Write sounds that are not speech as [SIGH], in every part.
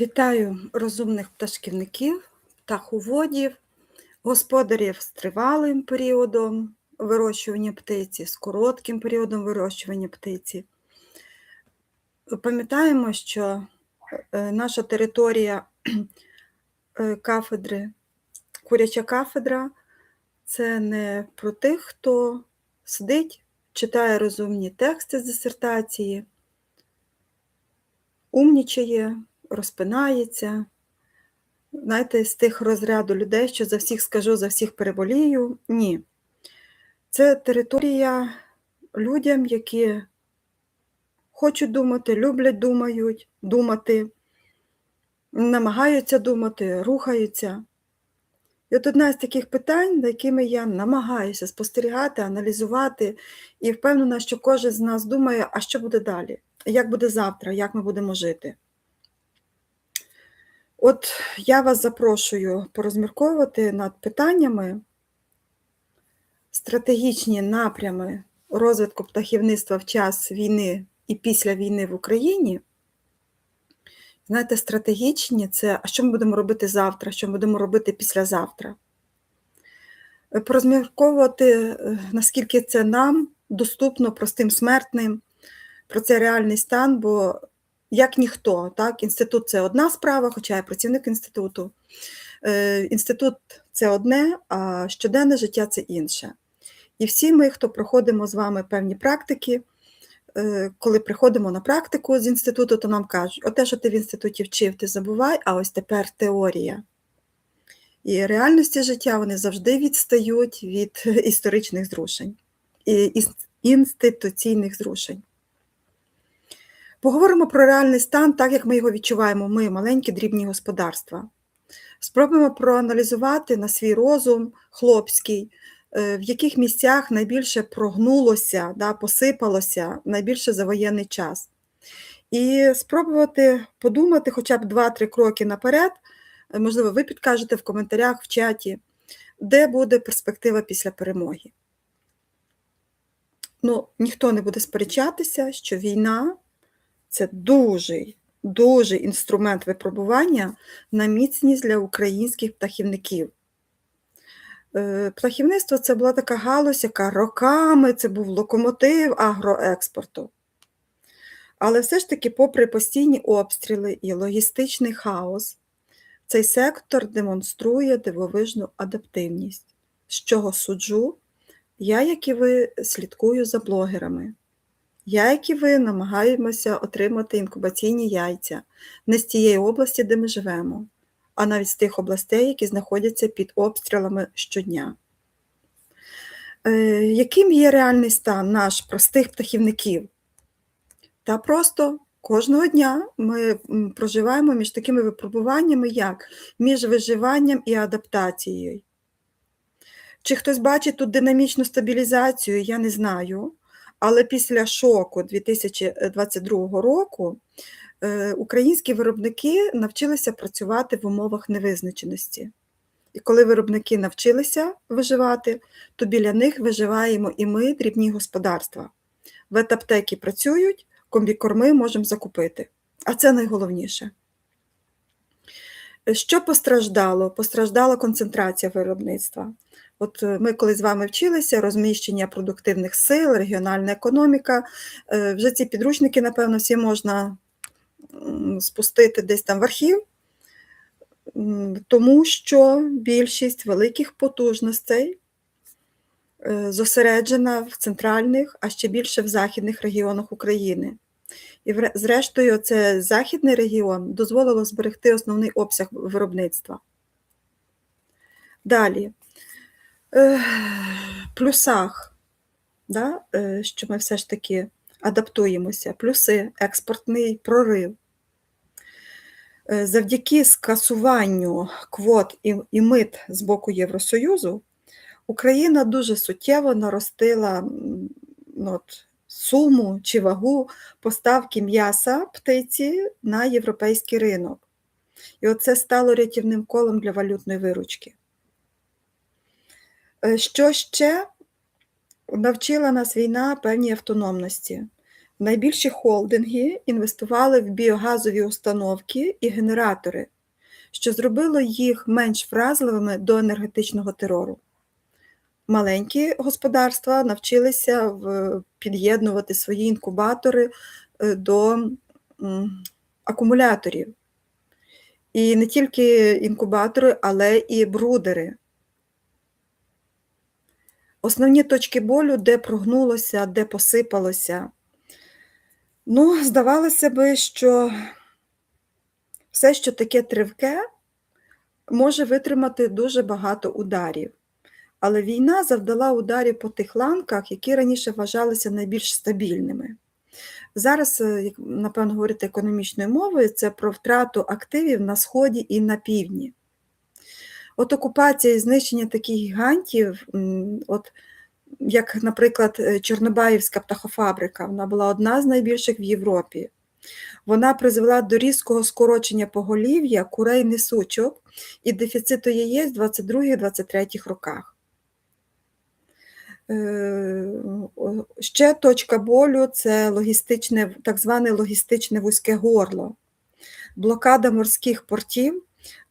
Вітаю розумних пташківників, птаховодів, господарів з тривалим періодом вирощування птиці, з коротким періодом вирощування птиці. Пам'ятаємо, що е, наша територія е, кафедри, куряча кафедра це не про тих, хто сидить, читає розумні тексти з дисертації, умнічає, розпинається. Знаєте, з тих розряду людей, що за всіх скажу, за всіх переболію. Ні. Це територія людям, які хочуть думати, люблять думають, думати, намагаються думати, рухаються. І от одне з таких питань, над якими я намагаюся спостерігати, аналізувати, і впевнена, що кожен з нас думає, а що буде далі, як буде завтра, як ми будемо жити. От я вас запрошую порозмірковувати над питаннями стратегічні напрями розвитку птахівництва в час війни і після війни в Україні. Знаєте, стратегічні це, а що ми будемо робити завтра, що ми будемо робити післязавтра. Порозмірковувати, наскільки це нам доступно простим смертним, про це реальний стан, бо як ніхто, так, інститут це одна справа, хоча я працівник інституту. Інститут це одне, а щоденне життя це інше. І всі ми, хто проходимо з вами певні практики, коли приходимо на практику з інституту, то нам кажуть, оте, що ти в інституті вчив, ти забувай, а ось тепер теорія. І реальності життя вони завжди відстають від [LAUGHS] історичних зрушень, і інституційних зрушень. Поговоримо про реальний стан, так як ми його відчуваємо, ми, маленькі дрібні господарства. Спробуємо проаналізувати на свій розум хлопський, в яких місцях найбільше прогнулося, да, посипалося найбільше за воєнний час. І спробувати подумати хоча б 2-3 кроки наперед, можливо, ви підкажете в коментарях, в чаті, де буде перспектива після перемоги. Ну, Ніхто не буде сперечатися, що війна це дуже, дуже інструмент випробування на міцність для українських птахівників. Птахівництво це була така галузь, яка роками це був локомотив агроекспорту. Але все ж таки, попри постійні обстріли і логістичний хаос, цей сектор демонструє дивовижну адаптивність, з чого суджу, я, як і ви, слідкую за блогерами. Як і ви, намагаємося отримати інкубаційні яйця не з тієї області, де ми живемо, а навіть з тих областей, які знаходяться під обстрілами щодня. Е, яким є реальний стан наш простих птахівників? Та просто кожного дня ми проживаємо між такими випробуваннями, як між виживанням і адаптацією. Чи хтось бачить тут динамічну стабілізацію, я не знаю. Але після шоку 2022 року українські виробники навчилися працювати в умовах невизначеності. І коли виробники навчилися виживати, то біля них виживаємо і ми, дрібні господарства. Ветаптеки працюють, комбікорми можемо закупити. А це найголовніше. Що постраждало? Постраждала концентрація виробництва. От ми, коли з вами вчилися, розміщення продуктивних сил, регіональна економіка, вже ці підручники, напевно, всі можна спустити десь там в архів, тому що більшість великих потужностей зосереджена в центральних, а ще більше в західних регіонах України. І, зрештою, це західний регіон дозволило зберегти основний обсяг виробництва. Далі плюсах, да, що ми все ж таки адаптуємося, плюси, експортний прорив. Завдяки скасуванню квот і мит з боку Євросоюзу Україна дуже суттєво наростила ну, от, суму чи вагу поставки м'яса птиці на європейський ринок. І оце стало рятівним колом для валютної виручки. Що ще навчила нас війна певній автономності. найбільші холдинги інвестували в біогазові установки і генератори, що зробило їх менш вразливими до енергетичного терору. Маленькі господарства навчилися під'єднувати свої інкубатори е, до акумуляторів. І не тільки інкубатори, але і брудери. Основні точки болю, де прогнулося, де посипалося. Ну, здавалося би, що все, що таке тривке, може витримати дуже багато ударів. Але війна завдала ударів по тих ланках, які раніше вважалися найбільш стабільними. Зараз, е, як, напевно, говорити економічною мовою, це про втрату активів на Сході і на півдні. От окупація і знищення таких гігантів, от, як, наприклад, е, Чорнобаївська птахофабрика, вона була одна з найбільших в Європі. Вона призвела до різкого скорочення поголів'я курей несучок і дефіциту яєць в 22-23 роках. Е, Ще точка болю це логістичне, так зване логістичне вузьке горло. Блокада морських портів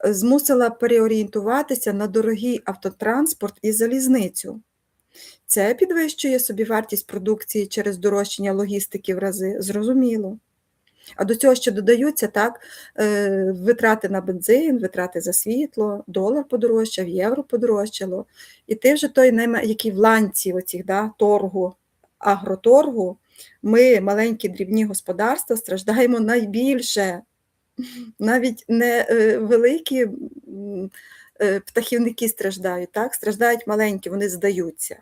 змусила переорієнтуватися на дорогий автотранспорт і залізницю. Це підвищує собівартість продукції через дорожчання логістики в рази, зрозуміло. А до цього ще додаються так, е, витрати на бензин, витрати за світло, долар подорожчав, євро подорожчало. І ти вже той, який в ланці оцих, да, торгу, агроторгу, ми, маленькі дрібні господарства, страждаємо найбільше. Навіть не е, великі е, птахівники страждають, так? страждають маленькі, вони здаються.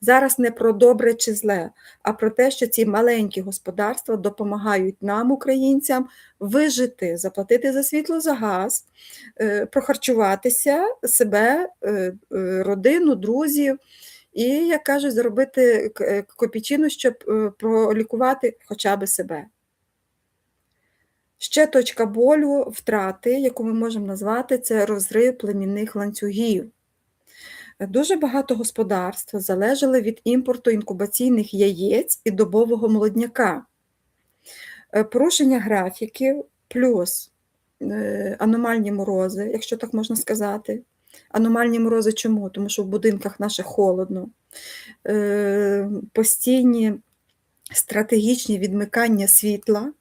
Зараз не про добре чи зле, а про те, що ці маленькі господарства допомагають нам, українцям, вижити, заплатити за світло, за газ, е, прохарчуватися себе, родину, друзів, і, як кажуть, е, копійчину, щоб пролікувати хоча б себе. Ще точка болю, втрати, яку ми можемо назвати, це розрив племінних ланцюгів. Дуже багато господарств залежали від імпорту інкубаційних яєць і добового молодняка. Е, Порушення графіків плюс е, аномальні морози, якщо так можна сказати. Аномальні морози чому? Тому що в будинках наших холодно. Е, Постійні стратегічні відмикання світла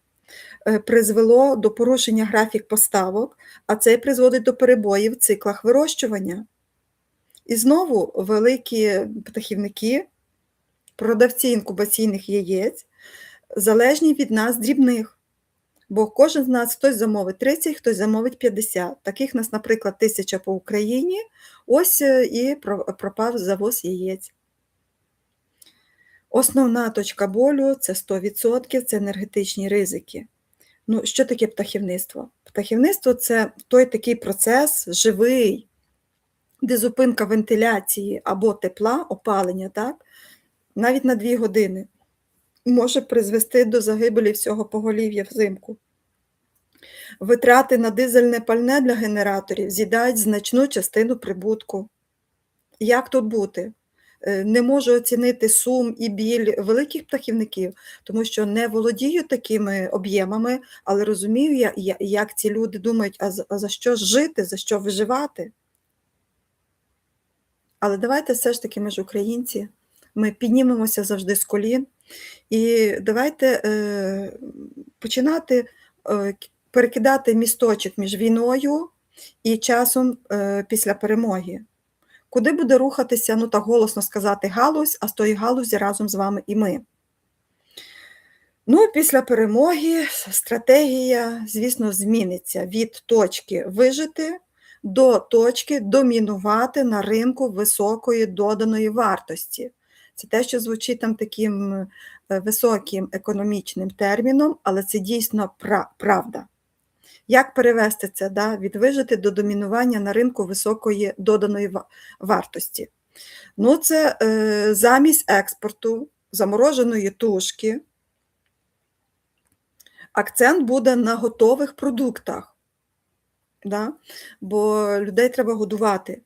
призвело до порушення графік поставок, а це призводить до перебоїв в циклах вирощування. І знову великі птахівники, продавці інкубаційних яєць, залежні від нас дрібних. Бо кожен з нас хтось замовить 30, хтось замовить 50. Таких нас, наприклад, тисяча по Україні. Ось е, і пропав завоз яєць. Основна точка болю це 100%, це енергетичні ризики. Ну, що таке птахівництво? Птахівництво це той такий процес живий, де зупинка вентиляції або тепла, опалення, так, навіть на 2 години може призвести до загибелі всього поголів'я взимку. Витрати на дизельне пальне для генераторів з'їдають значну частину прибутку. Як тут бути? Е, Не можу оцінити сум і біль великих птахівників, тому що не володію такими об'ємами, але розумію, я- як ці люди думають, а за- що жити, за що виживати. Але давайте все ж таки ми ж українці, ми піднімемося завжди з колін, і давайте е, починати е, перекидати місточок між війною і часом е, після перемоги. Куди буде рухатися, ну так голосно сказати, галузь, а з тої галузі разом з вами і ми. Ну, після перемоги стратегія, звісно, зміниться від точки вижити до точки домінувати на ринку високої доданої вартості. Це те, що звучить там таким е, високим економічним терміном, але це дійсно правда. Як перевести це да, від вижити до домінування на ринку високої доданої вартості? Ну, це е, замість експорту замороженої тушки. Акцент буде на готових продуктах, да? бо людей треба годувати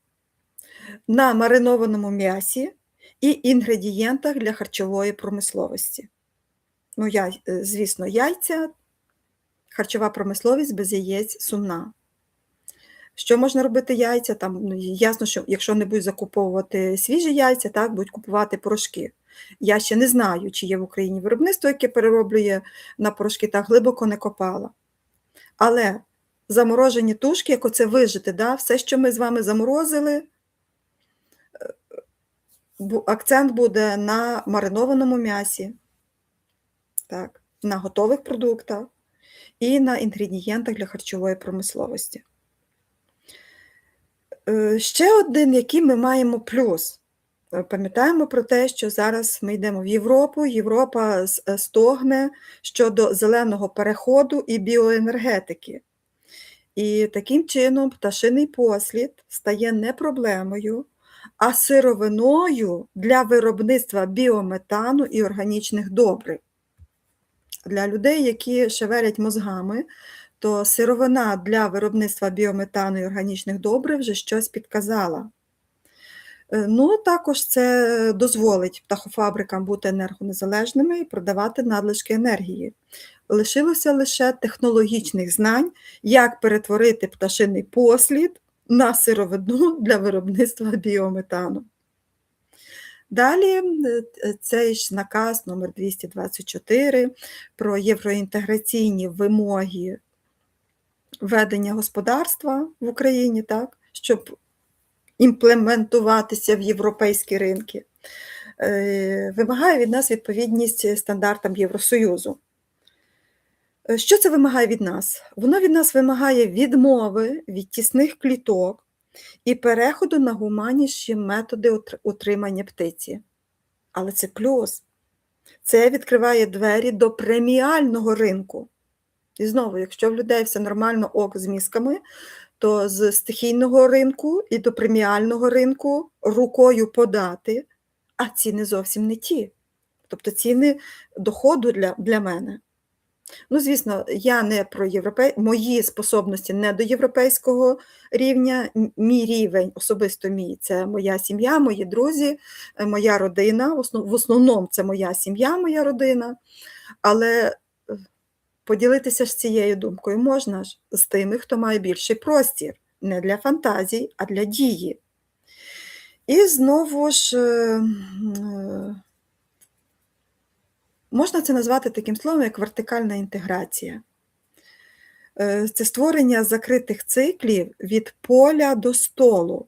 на маринованому м'ясі і інгредієнтах для харчової промисловості. Ну, яй е, звісно, яйця, харчова промисловість без яєць сумна. Що можна робити яйця? Там, ну, ясно, що якщо не будуть закуповувати свіжі яйця, так, будуть купувати порошки. Я ще не знаю, чи є в Україні виробництво, яке перероблює на порошки, так глибоко не копала. Але заморожені тушки, як оце вижити, да, все, що ми з вами заморозили, е, акцент буде на маринованому м'ясі, так, на готових продуктах і на інгредієнтах для харчової промисловості. Е, Ще один, який ми маємо плюс. Е, Пам'ятаємо про те, що зараз ми йдемо в Європу, Європа е, стогне щодо зеленого переходу і біоенергетики. І таким чином пташиний послід стає не проблемою, а сировиною для виробництва біометану і органічних добрив. Для людей, які шевелять мозгами, то сировина для виробництва біометану і органічних добрив вже щось підказала. Е, Ну, також це дозволить птахофабрикам бути енергонезалежними і продавати надлишки енергії. Лишилося лише технологічних знань, як перетворити пташиний послід на сировину для виробництва біометану. Далі е, цей ж наказ номер 224 про євроінтеграційні вимоги ведення господарства в Україні, так, щоб імплементуватися в європейські ринки, е, вимагає від нас відповідність стандартам Євросоюзу. Е, Що це вимагає від нас? Воно від нас вимагає відмови від тісних кліток і переходу на гуманніші методи утримання птиці. Але це плюс. Це відкриває двері до преміального ринку. І знову, якщо в людей все нормально ок з мізками, то з стихійного ринку і до преміального ринку рукою подати, а ціни зовсім не ті. Тобто ціни доходу для, для мене. Ну, звісно, я не про європей... мої способності не до європейського рівня. Мій рівень, особисто мій, це моя сім'я, мої друзі, е, моя родина. В основному це моя сім'я, моя родина. Але е, поділитися ж цією думкою можна ж з тими, хто має більший простір, не для фантазій, а для дії. І знову ж е, можна це назвати таким словом, як вертикальна інтеграція. Е, Це створення закритих циклів від поля до столу.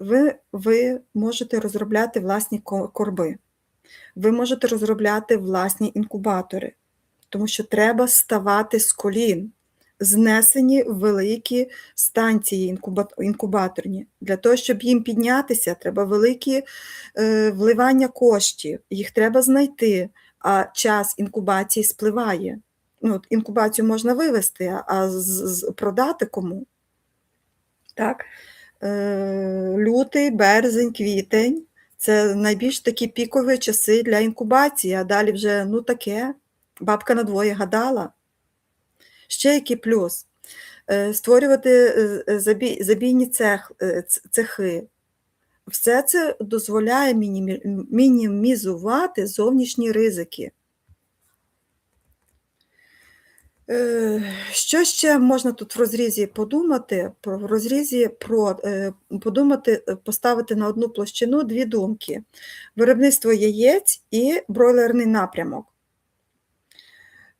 Ви, ви можете розробляти власні корби, ви можете розробляти власні інкубатори, тому що треба ставати з колін, знесені великі станції інкубаторні. Для того, щоб їм піднятися, треба великі е, вливання коштів, їх треба знайти, а час інкубації спливає. Ну, от інкубацію можна вивести, а- з- з- продати кому? Так? Е, Лютий, березень, квітень це найбільш такі пікові часи для інкубації, а далі вже ну таке. Бабка на двоє гадала. Ще який плюс? Е, Створювати е, е, забій- забійні цех, цехи. Все це дозволяє мінімізувати зовнішні ризики. Що ще можна тут в розрізі подумати? В розрізі про подумати, поставити на одну площину дві думки: виробництво яєць і бройлерний напрямок.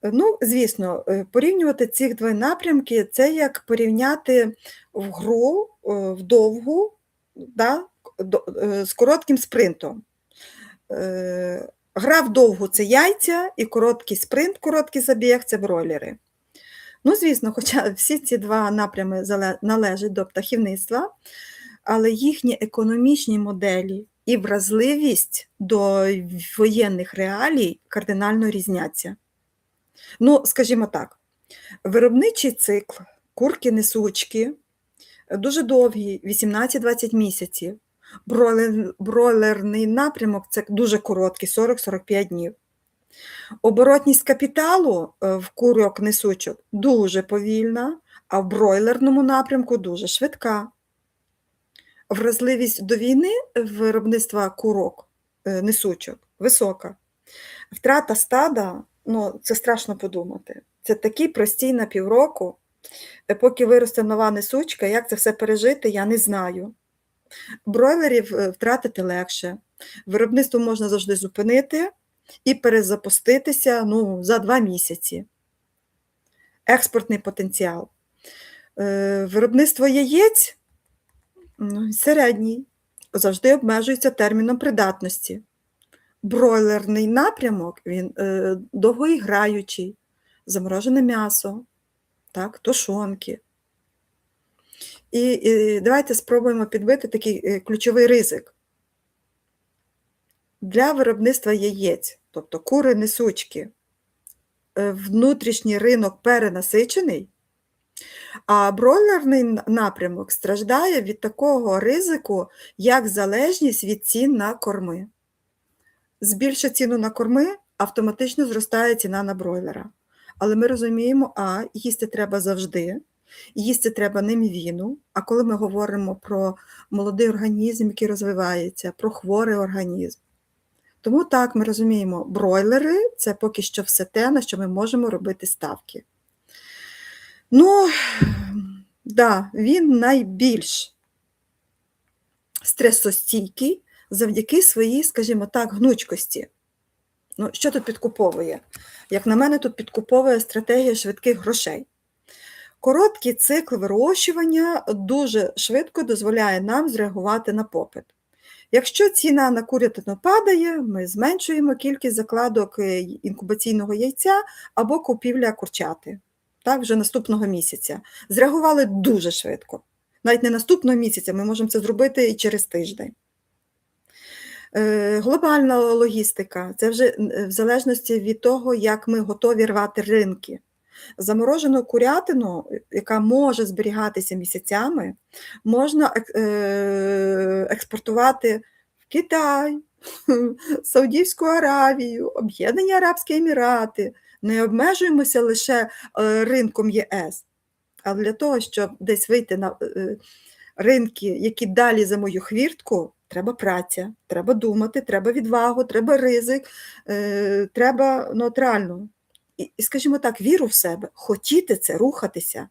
Ну, звісно, е, порівнювати ці два напрямки це як порівняти в гру е, в довгу да, е, з коротким спринтом. Гра в довгу це яйця, і короткий спринт, короткий забіг це бройлери. Ну, звісно, [LAUGHS] хоча всі ці два напрями належать до птахівництва, але їхні економічні моделі і вразливість до воєнних реалій кардинально різняться. Ну, скажімо так, виробничий цикл курки-несучки дуже довгий, 18-20 місяців. Бройлер, бройлерний напрямок це дуже короткий, 40-45 днів. Оборотність капіталу е, в курок несучок дуже повільна, а в бройлерному напрямку дуже швидка. Вразливість до війни виробництва курок е, несучок висока. Втрата стада, ну, це страшно подумати. Це такий простій на півроку, е, поки виросте нова несучка, як це все пережити, я не знаю. Бройлерів е, втратити легше. Виробництво можна завжди зупинити і перезапуститися ну, за два місяці. Експортний потенціал. Е, Виробництво яєць ну, середній, завжди обмежується терміном придатності. Бройлерний напрямок він е, довгоіграючий, заморожене м'ясо, так, тушонки. І, і давайте спробуємо підбити такий е, ключовий ризик. Для виробництва яєць, тобто кури несучки, е, внутрішній ринок перенасичений, а бройлерний напрямок страждає від такого ризику, як залежність від цін на корми. Збільшить ціну на корми, автоматично зростає ціна на бройлера. Але ми розуміємо, а їсти треба завжди, їсти треба немівіну. А коли ми говоримо про молодий організм, який розвивається, про хворий організм. Тому так, ми розуміємо, бройлери це поки що все те, на що ми можемо робити ставки. Ну, да, він найбільш стресостійкий завдяки своїй, скажімо так, гнучкості. Ну, що тут підкуповує? Як на мене, тут підкуповує стратегія швидких грошей. Короткий цикл вирощування дуже швидко дозволяє нам зреагувати на попит. Якщо ціна на курятину падає, ми зменшуємо кількість закладок е, інкубаційного яйця або купівля курчати. Так, вже наступного місяця. Зреагували дуже швидко. Навіть не наступного місяця, ми можемо це зробити і через тиждень. Е, Глобальна логістика це вже е, в залежності від того, як ми готові рвати ринки. Заморожену курятину, яка може зберігатися місяцями, можна е, експортувати в Китай, [LAUGHS] Саудівську Аравію, Об'єднані Арабські Емірати. Не обмежуємося лише е, ринком ЄС, а для того, щоб десь вийти на е, ринки, які далі за мою хвіртку, треба праця, треба думати, треба відвагу, треба ризик, е, треба ну, от реально, і, скажімо так, віру в себе, хотіти це, рухатися.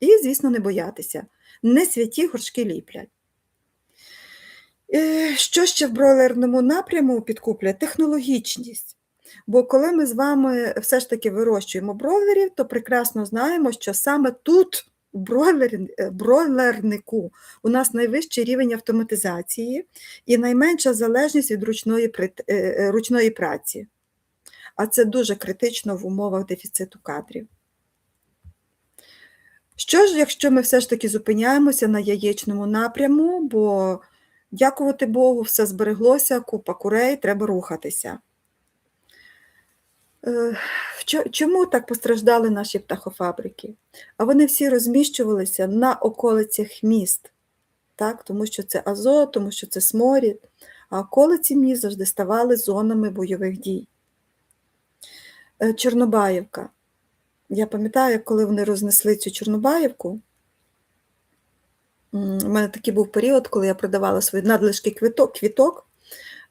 І, звісно, не боятися. Не святі горшки ліплять. Е, Що ще в бройлерному напряму підкуплять? Технологічність. Бо коли ми з вами все ж таки вирощуємо бройлерів, то прекрасно знаємо, що саме тут, в бройлері, е, бройлернику, у нас найвищий рівень автоматизації і найменша залежність від ручної, е, е, ручної праці. А це дуже критично в умовах дефіциту кадрів. Що ж, якщо ми все ж таки зупиняємося на яєчному напряму, бо, дякувати Богу, все збереглося, купа курей, треба рухатися. Е, чо- Чому так постраждали наші птахофабрики? А вони всі розміщувалися на околицях міст, так? тому що це азот, тому що це сморід, а околиці міст завжди ставали зонами бойових дій. Е, Чорнобаївка. Я пам'ятаю, коли вони рознесли цю Чорнобаївку. У мене такий був період, коли я продавала свої надлишки квіток, квіток.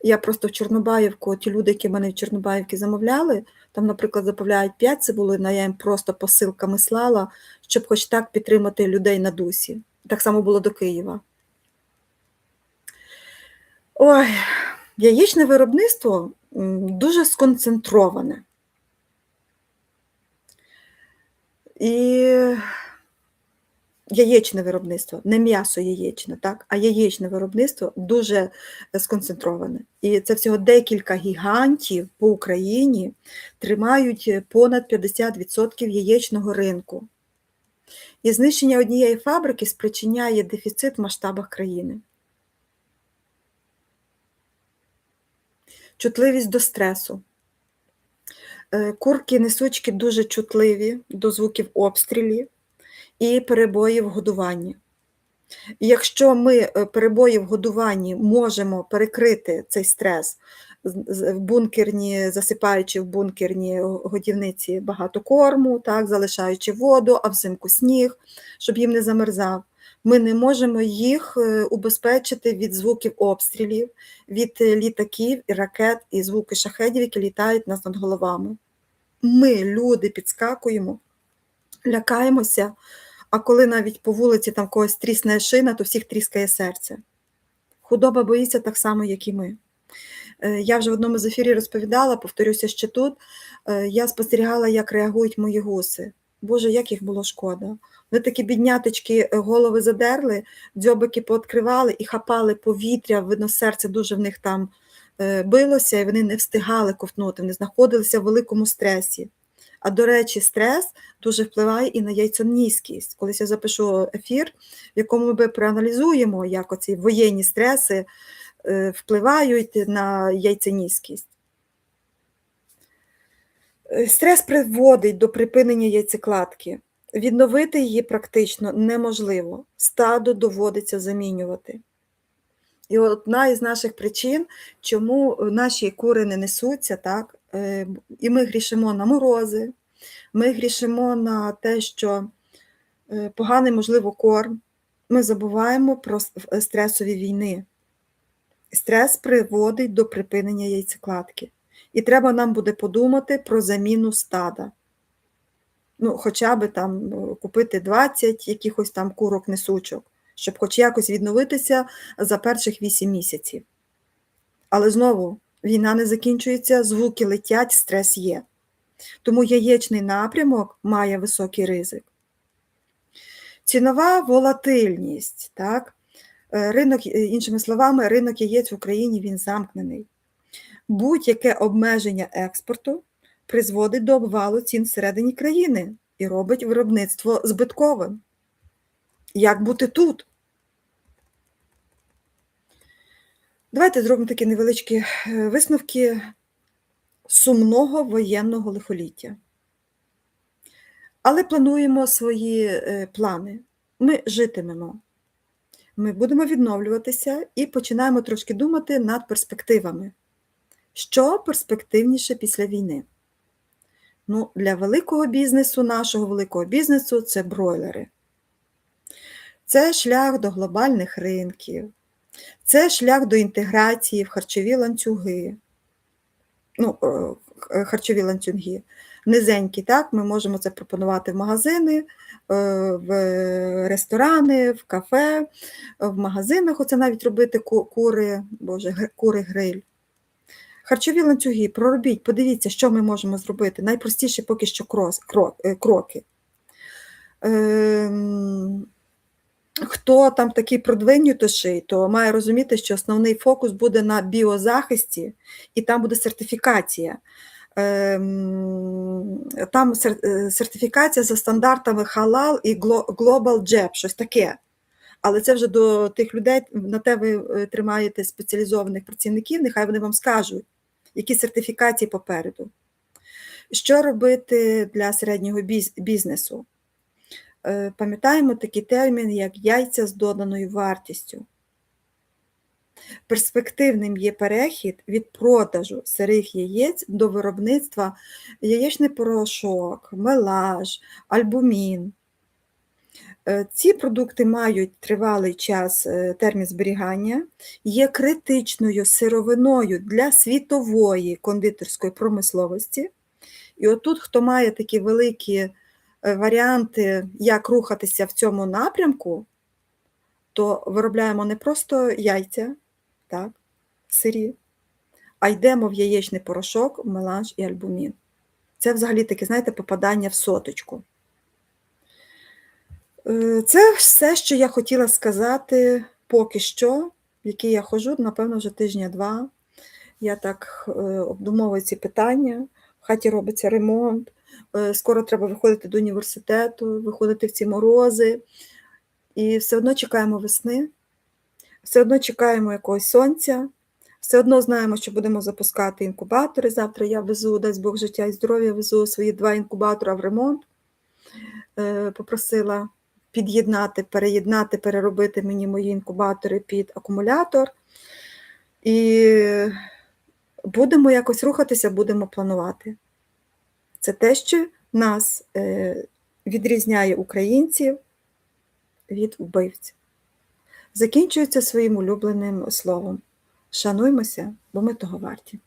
Я просто в Чорнобаївку, ті люди, які мене в Чорнобаївці замовляли, там, наприклад, замовляють 5 цибулин, а я їм просто посилками слала, щоб хоч так підтримати людей на дусі. Так само було до Києва. Ой, яєчне виробництво дуже сконцентроване. І яєчне виробництво, не м'ясо яєчне, так, а яєчне виробництво дуже сконцентроване. І це всього декілька гігантів по Україні тримають понад 50% яєчного ринку. І знищення однієї фабрики спричиняє дефіцит в масштабах країни. Чутливість до стресу. Е, Курки несучки дуже чутливі до звуків обстрілів і перебоїв в годуванні. Якщо ми е, перебої в годуванні можемо перекрити цей стрес в бункерні, засипаючи в бункерні годівниці багато корму, так, залишаючи воду, а взимку сніг, щоб їм не замерзав, Ми не можемо їх е, убезпечити від звуків обстрілів, від літаків і ракет і звуки шахедів, які літають нас над головами. Ми, люди, підскакуємо, лякаємося, а коли навіть по вулиці там когось трісне шина, то всіх тріскає серце. Худоба боїться так само, як і ми. Е, Я вже в одному з ефірів розповідала, повторюся ще тут. е, Я спостерігала, як реагують мої гуси. Боже, як їх було шкода. Вони такі бідняточки е, голови задерли, дзьобики пооткривали і хапали повітря, видно, серце дуже в них там билося, і вони не встигали ковтнути, вони знаходилися в великому стресі. А до речі, стрес дуже впливає і на яйцонізкість. Колись я запишу ефір, в якому ми проаналізуємо, як оці воєнні стреси е, впливають на яйценізкість. Е, Стрес приводить до припинення яйцекладки. Відновити її практично неможливо. Стадо доводиться замінювати. І одна із наших причин, чому наші кури не несуться, так, і ми грішимо на морози, ми грішимо на те, що е, поганий, можливо, корм. Ми забуваємо про стресові війни. Стрес приводить до припинення яйцекладки. І треба нам буде подумати про заміну стада. Ну, хоча б там е, купити 20 якихось там курок несучок, щоб хоч якось відновитися за перших 8 місяців. Але знову війна не закінчується, звуки летять, стрес є. Тому яєчний напрямок має високий ризик. Цінова волатильність. Так? Е, Ринок, е, іншими словами, ринок яєць в Україні він замкнений. Будь-яке обмеження експорту призводить до обвалу цін всередині країни і робить виробництво збитковим. Як бути тут? Давайте зробимо такі невеличкі е, висновки сумного воєнного лихоліття. Але плануємо свої е, плани. Ми житимемо. Ми будемо відновлюватися і починаємо трошки думати над перспективами. Що перспективніше після війни? Ну, для великого бізнесу, нашого великого бізнесу, це бройлери. Це шлях до глобальних ринків, це шлях до інтеграції в харчові ланцюги. Ну, е, харчові ланцюги. Низенькі, так, ми можемо це пропонувати в магазини, е, в ресторани, в кафе, в магазинах. Оце навіть робити кури, боже, кури гриль. Харчові ланцюги, проробіть, подивіться, що ми можемо зробити. Найпростіші поки що крос, кро, е, кроки. Хто там такий продвинутіший, то має розуміти, що основний фокус буде на біозахисті, і там буде сертифікація. Ем, Там е, сертифікація за стандартами Halal і Global JEP, щось таке. Але це вже до тих людей, на те ви е, тримаєте спеціалізованих працівників, нехай вони вам скажуть, які сертифікації попереду. Що робити для середнього бізнесу? Е, Пам'ятаємо такий термін, як яйця з доданою вартістю. Перспективним є перехід від продажу сирих яєць до виробництва яєчний порошок, мелаж, альбумін. Е, Ці продукти мають тривалий час е, термін зберігання, є критичною сировиною для світової кондитерської промисловості. І отут, хто має такі великі варіанти, як рухатися в цьому напрямку, то виробляємо не просто яйця, так, сирі, а йдемо в яєчний порошок, меланж і альбумін. Це взагалі таке, знаєте, попадання в соточку. Е, Це все, що я хотіла сказати поки що, в який я ходжу, напевно, вже тижня-два. Я так е, обдумовую ці питання. В хаті робиться ремонт. Е, Скоро треба виходити до університету, виходити в ці морози. І все одно чекаємо весни, все одно чекаємо якогось сонця, все одно знаємо, що будемо запускати інкубатори. Завтра я везу, дасть Бог життя і здоров'я, везу свої два інкубатора в ремонт. Е, Попросила під'єднати, переєднати, переробити мені мої інкубатори під акумулятор. І будемо якось рухатися, будемо планувати. Це те, що нас е, відрізняє українців від вбивць. Закінчується своїм улюбленим словом. Шануймося, бо ми того варті.